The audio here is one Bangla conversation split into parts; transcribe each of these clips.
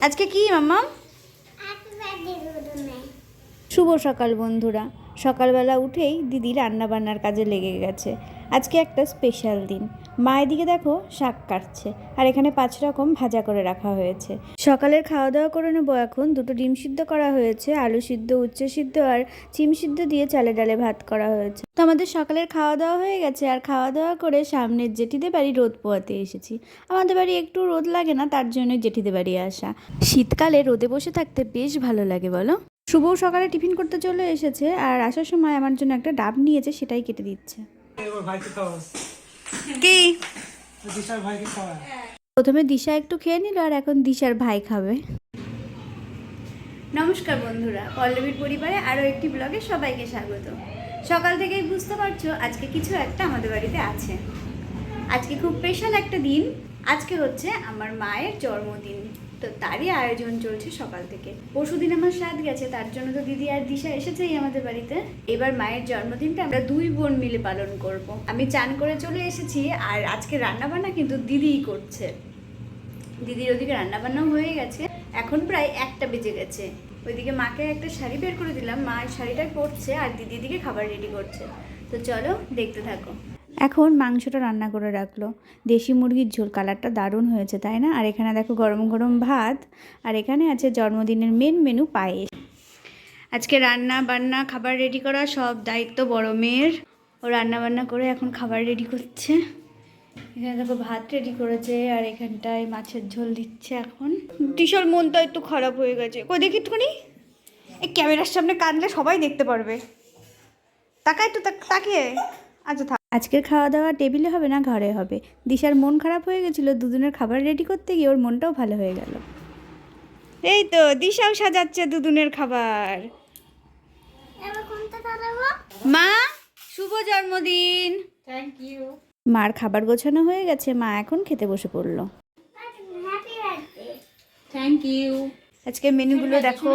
আজকে কি মাম্মা? শুভ সকাল বন্ধুরা। সকালবেলা উঠেই দিদি রান্না বান্নার কাজে লেগে গেছে। আজকে একটা স্পেশাল দিন। মা এদিকে দেখো, শাক কাটছে আর এখানে পাঁচ রকম ভাজা করে রাখা হয়েছে। সকালের খাওয়া দাওয়া করে নেব এখন। দুটো ডিম সিদ্ধ করা হয়েছে, আলু সিদ্ধ, উচ্ছে সিদ্ধ আর চিম সিদ্ধ দিয়ে চালে ডালে ভাত করা হয়েছে। তো আমাদের সকালের খাওয়া দাওয়া হয়ে গেছে আর খাওয়া দাওয়া করে সামনের জেঠিদের বাড়ি রোদ পোয়াতে এসেছি। আমাদের বাড়ি একটু রোদ লাগে না, তার জন্য জেঠিদের বাড়ি আসা। শীতকালে রোদে বসে থাকতে বেশ ভালো লাগে, বলো? শুভ সকালে টিফিন করতে চলে এসেছে আর আসার সময় আমার জন্য একটা ডাব নিয়েছে সেটাই কেটে দিচ্ছে। কি? প্রথমে দিশা একটু খেয়ে নিল আর এখন দিশার ভাই খাবে। নমস্কার বন্ধুরা পল্লবীর পরিবারে আরও একটি ব্লগে সবাইকে স্বাগত। সকাল থেকেই বুঝতে পারছ আজকে কিছু একটা আমাদের বাড়িতে আছে। আজকে খুব স্পেশাল একটা দিন। আজকে হচ্ছে আমার মায়ের জন্মদিন। তো তারই আয়োজন চলছে সকাল থেকে। পরশুদিন আমার স্বাদ গেছে, তার জন্য তো দিদি আর দিশা এসেছেই আমাদের বাড়িতে। এবার মায়ের জন্মদিনটা আমরা দুই বোন মিলে পালন করব। আমি চান করে চলে এসেছি, আর আজকে রান্না বান্না কিন্তু দিদিই করছে। দিদির ওদিকে রান্নাবান্নাও হয়ে গেছে। এখন প্রায় একটা বেজে গেছে। ওইদিকে মাকে একটা শাড়ি বের করে দিলাম, মা শাড়িটা পরছে আর দিদি দিকে খাবার রেডি করছে। তো চলো দেখতে থাকো। এখন মাংসটা রান্না করে রাখল। দেশি মুরগির ঝোল কালারটা দারুণ হয়েছে, তাই না? আর এখানে দেখো গরম গরম ভাত, আর এখানে আছে জন্মদিনের মেন মেনু পায়েস। আজকে রান্না বান্না, খাবার রেডি করা সব দায়িত্ব বড় মেয়ের। ও রান্না বান্না করে এখন খাবার রেডি করছে। এখানে দেখো ভাত রেডি করেছে, আর এখানটায় মাছের ঝোল দিচ্ছে এখন। টিশার মনটা একটু খারাপ হয়ে গেছে। কই দেখি একটুখানি। এই ক্যামেরার সামনে কাঁদলে সবাই দেখতে পারবে। তাকাই একটু, তাক- তাকিয়ে। আচ্ছা থাক। আজকের খাওয়া দাওয়া টেবিলে হবে না ঘরে হবে? দিশার মন খারাপ হয়ে গেছিল দুদিনের খাবার রেডি করতে গিয়ে ওর মনটাও ভালো হয়ে গেল। এই তো দিশাও সাজাচ্ছে দুদিনের খাবার। মা শুভ জন্মদিন। থ্যাংক ইউ মার খাবার গোছানো হয়ে গেছে মা এখন খেতে বসে পড়ল। থ্যাংক ইউ আজকে মেনুগুলো দেখো।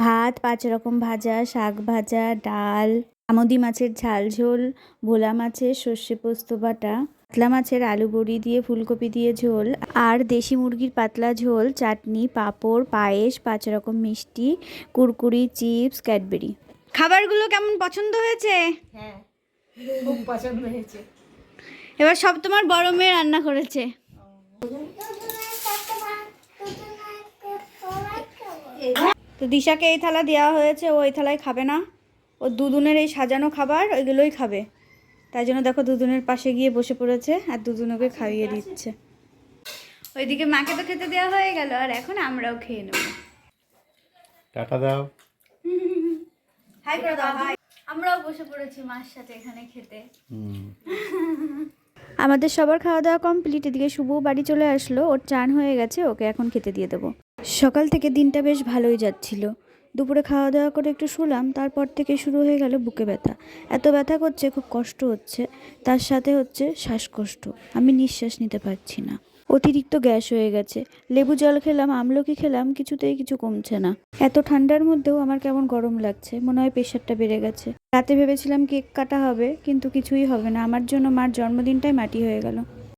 ভাত পাঁচ রকম ভাজা শাক ভাজা ডাল আমদি মাছের ঝাল ঝোল ভোলা মাছের সর্ষে পোস্ত বাটা পাতলা মাছের আলু বড়ি দিয়ে ফুলকপি দিয়ে ঝোল আর দেশি মুরগির পাতলা ঝোল চাটনি পাঁপড় পায়েস পাঁচ রকম মিষ্টি কুরকুরি চিপস ক্যাডবেরি। খাবারগুলো কেমন পছন্দ হয়েছে? হ্যাঁ খুব পছন্দ হয়েছে। এবার সব তোমার বড় মেয়ে রান্না করেছে। তো দিশাকে এই থালা দেওয়া হয়েছে ও এই থালায় খাবে না। ও দুদুনের এই সাজানো খাবার ওইগুলোই খাবে। তাই জন্য দেখো দুদুনের পাশে গিয়ে বসে পড়েছে আর দুদুনকে খাইয়ে দিচ্ছে। ওইদিকে মাকে তো খেতে দেওয়া হয়ে গেল আর এখন আমরাও খেয়ে নেব। টাটা দাও। হাই করে দাও হাই। আমরাও বসে পড়েছি মার সাথে এখানে খেতে। আমাদের সবার খাওয়া দাওয়া কমপ্লিট এদিকে শুভ বাড়ি চলে আসলো ওর চান হয়ে গেছে ওকে এখন খেতে দিয়ে দেবো। সকাল থেকে দিনটা বেশ ভালোই যাচ্ছিল। দুপুরে খাওয়া দাওয়া করে একটু শুলাম, তারপর থেকে শুরু হয়ে গেল বুকে ব্যথা। এত ব্যথা করছে, খুব কষ্ট হচ্ছে। তার সাথে হচ্ছে শ্বাসকষ্ট। আমি নিঃশ্বাস নিতে পারছি না। অতিরিক্ত গ্যাস হয়ে গেছে। লেবু জল খেলাম, আমলকি খেলাম, কিছুতেই কিছু কমছে না। এত ঠান্ডার মধ্যেও আমার কেমন গরম লাগছে, মনে হয় প্রেশারটা বেড়ে গেছে। রাতে ভেবেছিলাম কেক কাটা হবে, কিন্তু কিছুই হবে না। আমার জন্য মার জন্মদিনটাই মাটি হয়ে গেল।